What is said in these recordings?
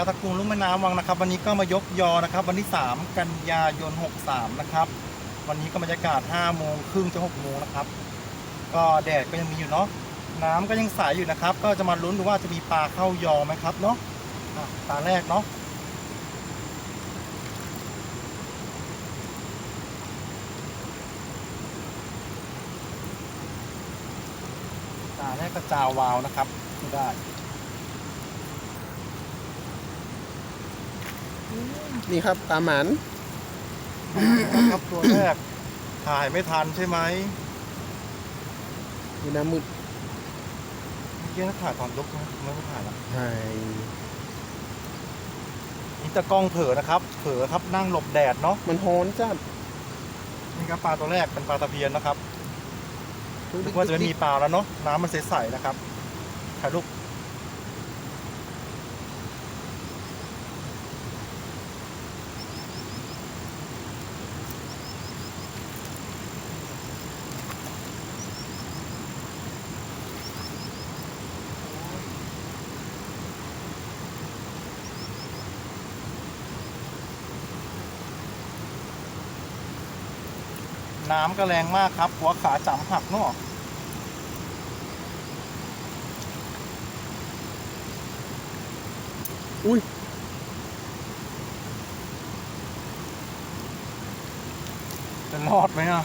ครับตะกุงลุ่มแม่น้ำวังนะครับ วันนี้ก็มายกยอนะครับ วันที่ 3 กันยายน 63 นะครับ วันนี้ก็บรรยากาศ 5 โมงครึ่งจะ6โมงนะครับ ก็แดดก็ยังมีอยู่เนาะน้ำก็ยังใสอยู่นะครับ ก็จะมาลุ้นดูว่าจะมีปลาเข้ายอไหมครับเนาะอะตาแรกเนาะตาแรกก็จาวาวนะครับไม่ได้ นี่ครับปลาหมันครับตัวแรกถ่ายไม่ทันใช่ไหมมีน้ำมืดเมื่อกี้นักถ่ายตอนยกนะไม่ได้ถ่ายละใช่นี่จะกล้องเผลอนะครับ เผลอครับนั่งหลบแดดเนาะมันฮ้อนจัดนี่ครับปลาตัวแรกเป็นปลาตะเพียนนะครับนึกว่าจะไม่มีปลาแล้วเนาะน้ำมันใสๆนะครับถ่ายรูป น้ำก็แรงมากครับ หัวขาจำหักเนาะอุ้ยจะรอดไหมอะ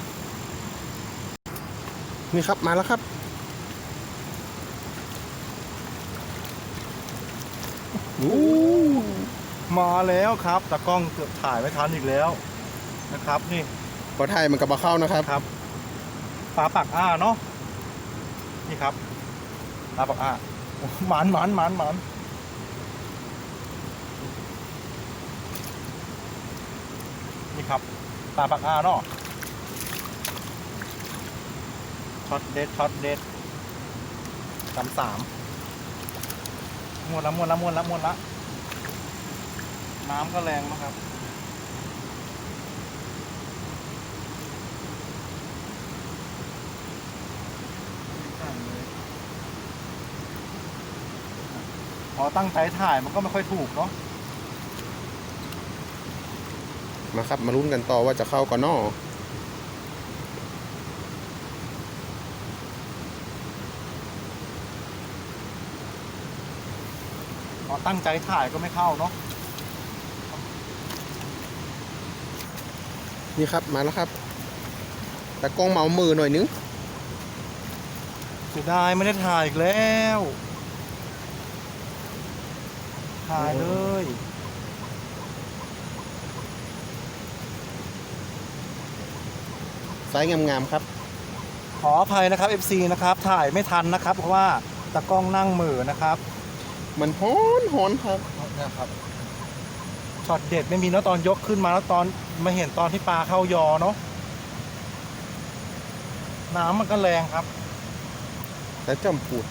นี่ครับ มาแล้วครับโอ้มาแล้วครับแต่กล้องเกือบถ่ายไม่ทันอีกแล้วนะครับนี่ พอไทยมันกับมาเข้านะครับครับปลาปากอ้าเนาะนี่ครับปลาปากอ้าหมานหมานหมานหมานนี่ครับปลาปากอ้าเนาะช็อตเด็ดช็อตเด็ดสามสามมวนละมวนละมวนละมวนละน้ำก็แรงนะครับ พอตั้งใจถ่ายมันก็ไม่ค่อยถูกเนาะมาครับ มาลุ้นกันต่อว่าจะเข้าก่อนนอพอตั้งใจถ่ายก็ไม่เข้าเนาะนี่ครับมาแล้วครับ แต่กล้องเมามือหน่อยนึงเสียดายไม่ได้ถ่ายอีกแล้วถ่ายเลยไซส์งามๆครับ ขออภัยนะครับ FC นะครับ ถ่ายไม่ทันนะครับ เพราะว่าตากล้องนั่งเหมือนะครับมันฮ้อนฮ้อนครับนะครับช็อตเด็ดไม่มีเนาะตอนยกขึ้นมาแล้วตอนมาเห็นตอนที่ปลาเข้ายอเนาะน้ำมันก็แรงครับ แต่จอมปูด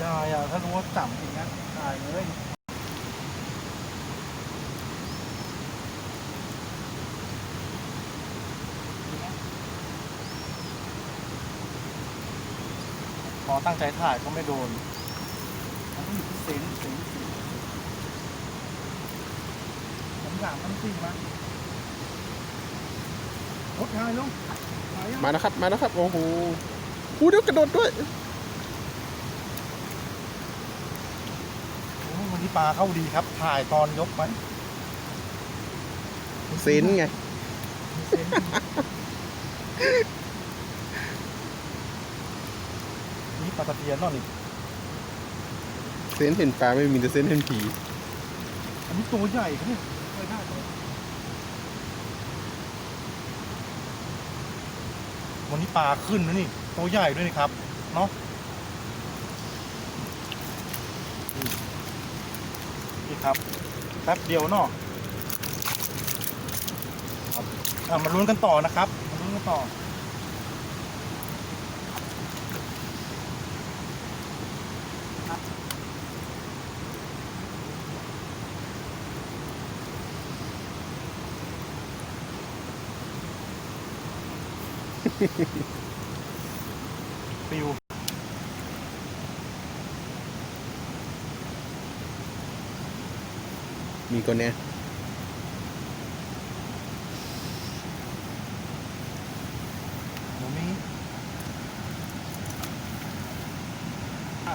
เสียดายอะถ้ารู้ว่าจับจริงนะตายเลยพอตั้งใจถ่ายก็ไม่โดนมันต้องอยู่ที่เซนส์เซนส์เซนส์ผมถามมันจริงมั้ยรถถ่ายลงถ่ายยังมาแล้วครับ มาแล้วครับ โอ้โหอู้เดี๋ยวกระโดดด้วย โอ้วันนี้ ปลาเข้าดีครับ ถ่ายตอนยกไหมเซนไงมีเซนส์นี่ปลาตะเพียนเนาะนี่เซนเห็นปลาไม่มีแต่เซนเห็นผีอันนี้ตัวใหญ่ครับเนี่ยเคยได้ตัววันนี้ปลาขึ้นนะนี่ ตัวใหญ่ด้วยนี่ครับ เนาะนี่นี่ ครับแป๊บเดียวเนาะครับอะมาลุ้นกันต่อนะครับมาลุ้นกันต่อปิว มีคนเนี้ย หมูมีอะ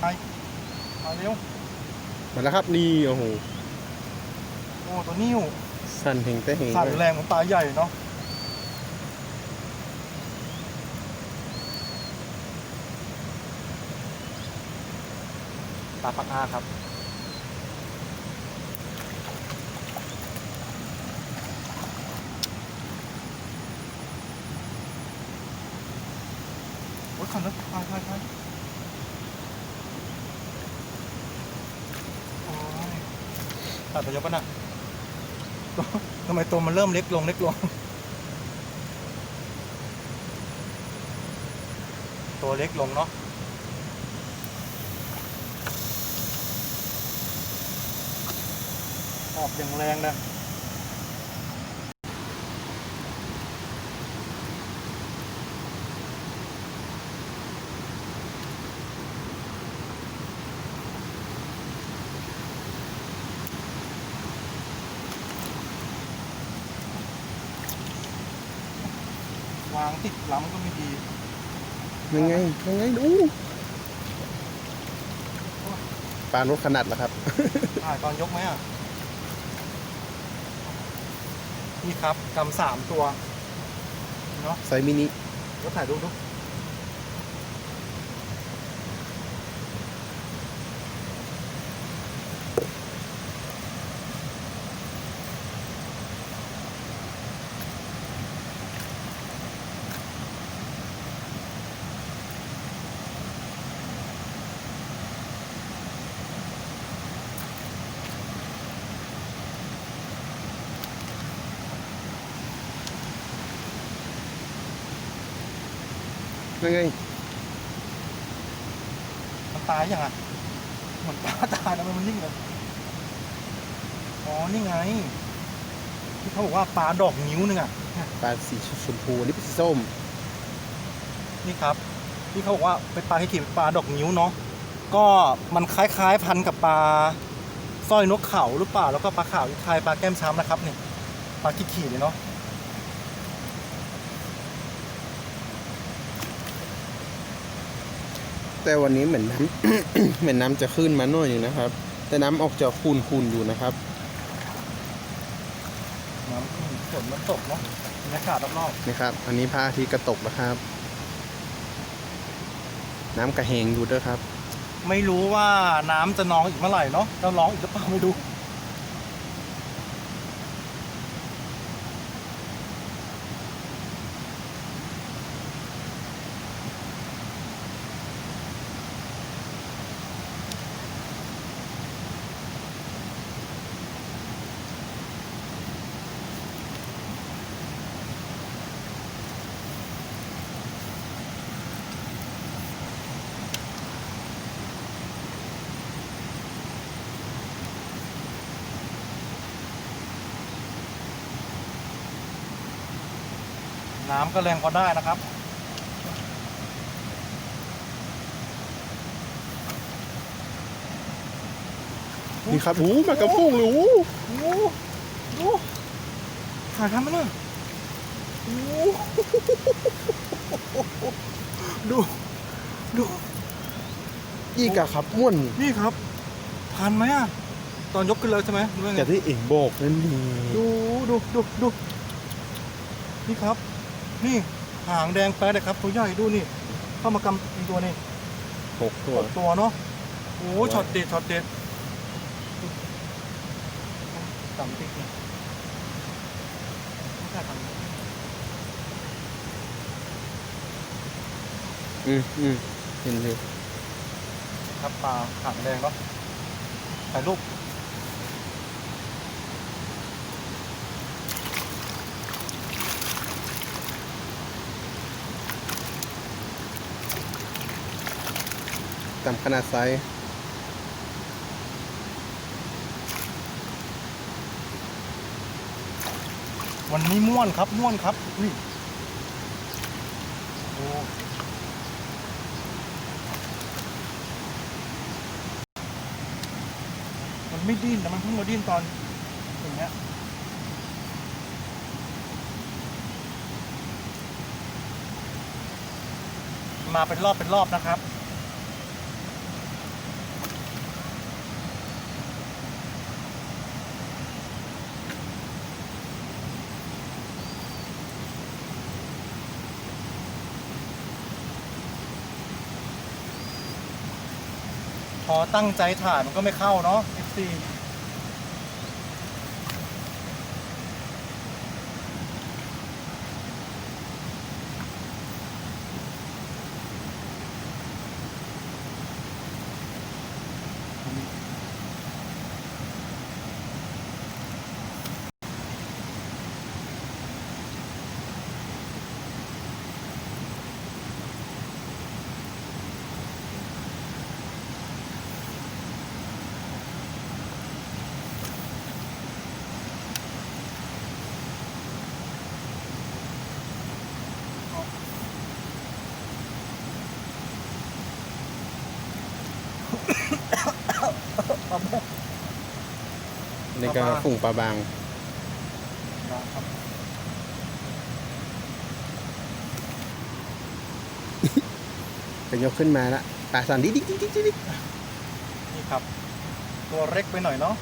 ไปมาเร็ว มา แล้วครับนี่โอ้โหโอ้ตัวนิ้วสั่นเฮงแต่เฮงสั่นเลยแรงของปลาใหญ่เนาะปลาปักอาครับโอ้ยขันแล้วพายพายพายโอ้ย ตัดไปเยอะปะน่ะทำไมตัวมันเริ่มเล็กลงเล็กลง ตัวเล็กลงเนาะออกอย่างแรงนะ วางติดล้ำก็ไม่ดี ยังไงยังไงดูปลารถขนาดแล้วครับถ่ายตอนยกไหมอะ นี่ครับกำสามตัว เนาะไซส์มินิก็ถ่ายรูปดู ยังไงมันตายยังอะเหมือนปลาตายแล้วมันนิ่งเลยอ๋อนี่ไง ที่เขาบอกว่าปลาดอกนิ้วหนึงอะปลาสีชมพูอันนี่เป็นสีส้ม นี่ครับ ที่เขาบอกว่าเป็นปลาที่ถีบปลาดอกนิ้วเนาะก็มันคล้ายๆพันกับปลาสร้อยนกเขาหรือเปล่าแล้วก็ปลาขาวที่คล้ายปลาแก้มช้ำนะครับนี่ปลาขีดขีดเลยเนาะ แต่วันนี้เหมือนน้ำ เหมือนน้ำจะขึ้นมาหน่อยหนึงนะครับ แต่น้ำออกจะคูนคูนๆอยู่นะครับ น้ำขึ้นฝนมันตกเนาะบรรยากาศรอบนะครับ อันนี้พระอาทิตย์กระตกแล้วครับ น้ำกระแหงอยู่ด้วยครับ ๆไม่รู้ว่าน้ำจะนองอีกเมื่อไหร่เนาะจะร้องอีกหรือเปล่าไม่รู้ น้ำก็แรงพอได้นะครับ นี่ครับโอ้มากระพุ้งเลยโอ้โอ้โหดูถ่ายทำมันเลยโอ้โหดู ดู อีกอะครับม่วนนี่ครับทันไหมอะตอนยกขึ้นเลยใช่ไหมหรือว่าไงแต่ที่เองบอกนั่นนี่ ดูดูดูดูนี่ครับ นี่หางแดงแป๊ดเลยครับ ตัวใหญ่ดูนี่ เข้ามากำอีกตัวนี่หกตัว หกตัวเนาะโอ้ช็อตเด็ดช็อตเด็ดตำติ๊กนี่ไม่ใช่ตำอืมอืมเห็นเลยครับปลาหางแดงเนาะถ่ายรูป ตามขนาดไซส์วันนี้ม่วนครับม่วนครับอุ้ยโอ้มันไม่ดิ้นแต่มันเพิ่งมาดิ้นตอนอย่างเงี้ยมาเป็นรอบเป็นรอบนะครับ ตั้งใจถ่ายมันก็ไม่เข้าเนาะ FC นการฝูงปลาบางครับจะยกขึ้นมาละปลาสั่นดิ๊กดิ๊กดิ๊กดิ๊กดิ๊กนี่ครับ ตัวเล็กไปหน่อยเนาะ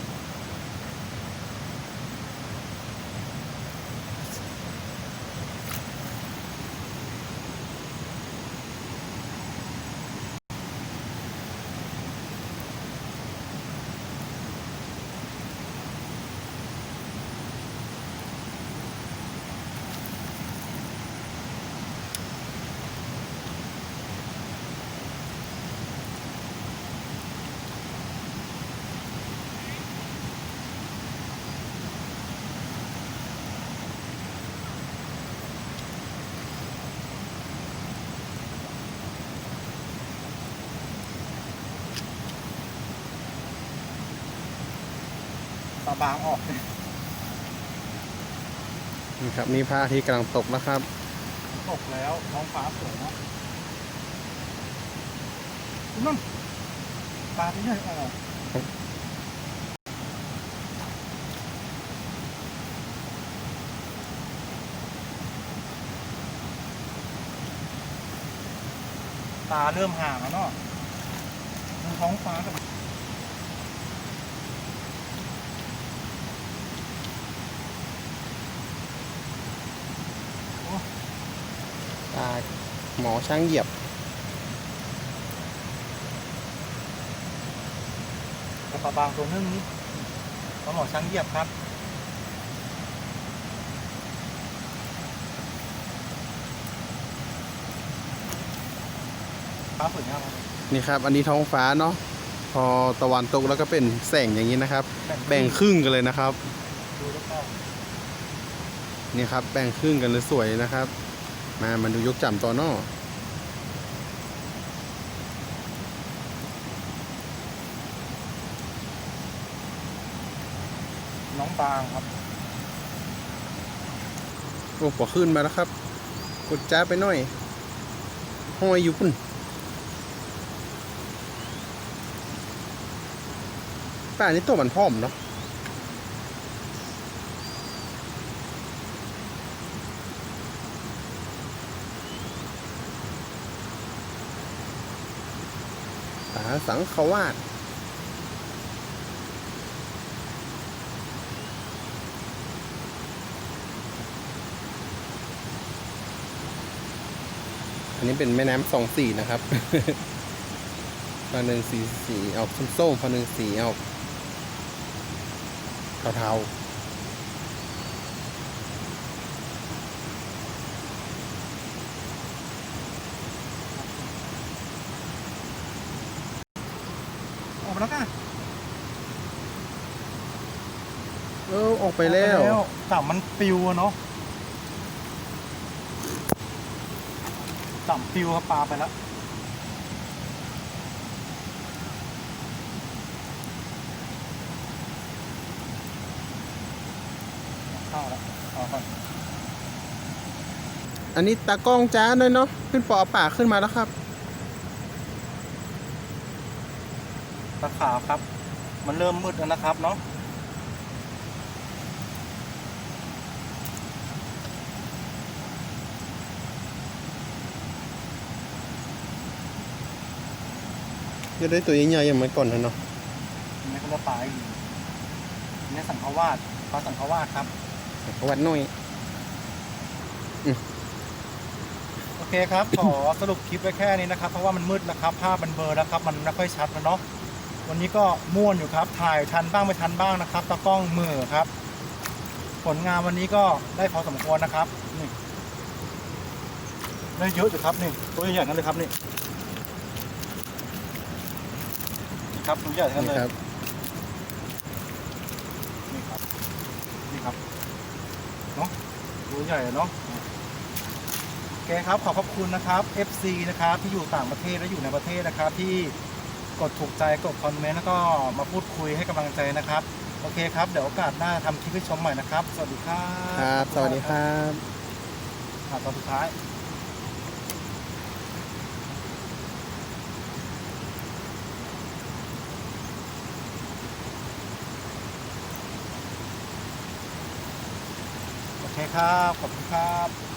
ตาบางออก นี่ครับนี่พระอาทิตย์กำลังตกแล้วครับ ตกแล้วท้องฟ้าสวยเนาะนั่นปลาที่ไหนออกตาเริ่มห่างแล้วเนาะดูท้องฟ้ากับ ปลา หมอช่างเหยียบกับปลาบางตัวนึงนี้ปลาหมอช้างเหยียบครับฟ้าสวยงามครับนี่ครับ อันนี้ท้องฟ้าเนาะพอตะวันตกแล้วก็เป็นแสงอย่างนี้นะครับ แบ่งครึ่งกันเลยนะครับ ดูแล้วก็ นี่ครับ แบ่งครึ่งกันเลยสวยนะครับ มามาดูยกจำตัวนอน้องบางครับ โอ้ปอขึ้นมาแล้วครับ กดจ้าไปหน่อย ห้อยอยู่พุ่นป่านี่ตัวมันพร้อมเนาะาสังขวาดอันนี้เป็นแม่น้ำสองสีนะครับพาหนึ่งสีสีออกส้มๆพาหนึ่งสีออกเทาออกมา แล้วค่ะๆเออออกไปแล้วจับมันปิวอะเนาะจับปิวครับปลาไปแล้วเข้าแล้วเอาก่อนอันนี้ตากล้องจ้าด้วยเนาะขึ้นปอเอาปากขึ้นมาแล้วครับ ตะขาวครับ มันเริ่มมืดแล้วนะครับเนาะจะได้ตัวใหญ่ๆอย่างเมื่อก่อนนะเนาะอันนี้เขาเรียกปลาอีกอันนี้สังขวาดปลาสังขวาดครับประวัติหน่อยโอเคครับ ขอสรุปคลิปไว้แค่นี้นะครับ เพราะว่ามันมืดนะครับ ภาพมันเบลอแล้วครับ มันไม่ค่อยชัดแล้วเนาะ วันนี้ก็ม่วนอยู่ครับ ถ่ายทันบ้างไม่ทันบ้างนะครับตากล้องมือครับ ผลงานวันนี้ก็ได้พอสมควรนะครับนี่ได้เยอะอยู่ครับนี่ตัวใหญ่ๆกันเลยครับนี่นี่ครับตัวใหญ่กันนี่เลยครับนี่ครับนี่ครับเนาะตัวใหญ่อะเนาะโอเคครับขอบพระคุณนะครับ FC นะครับที่อยู่ต่างประเทศและอยู่ในประเทศนะครับที่ กดถูกใจกดคอมเมนต์แล้วก็มาพูดคุยให้กำลังใจนะครับ โอเคครับ เดี๋ยวโอกาสหน้าทำคลิปให้ชมใหม่นะครับ สวัสดีครับครับ สวัสดีครับอะตอนสุดท้าย โอเคครับ ขอบคุณครับ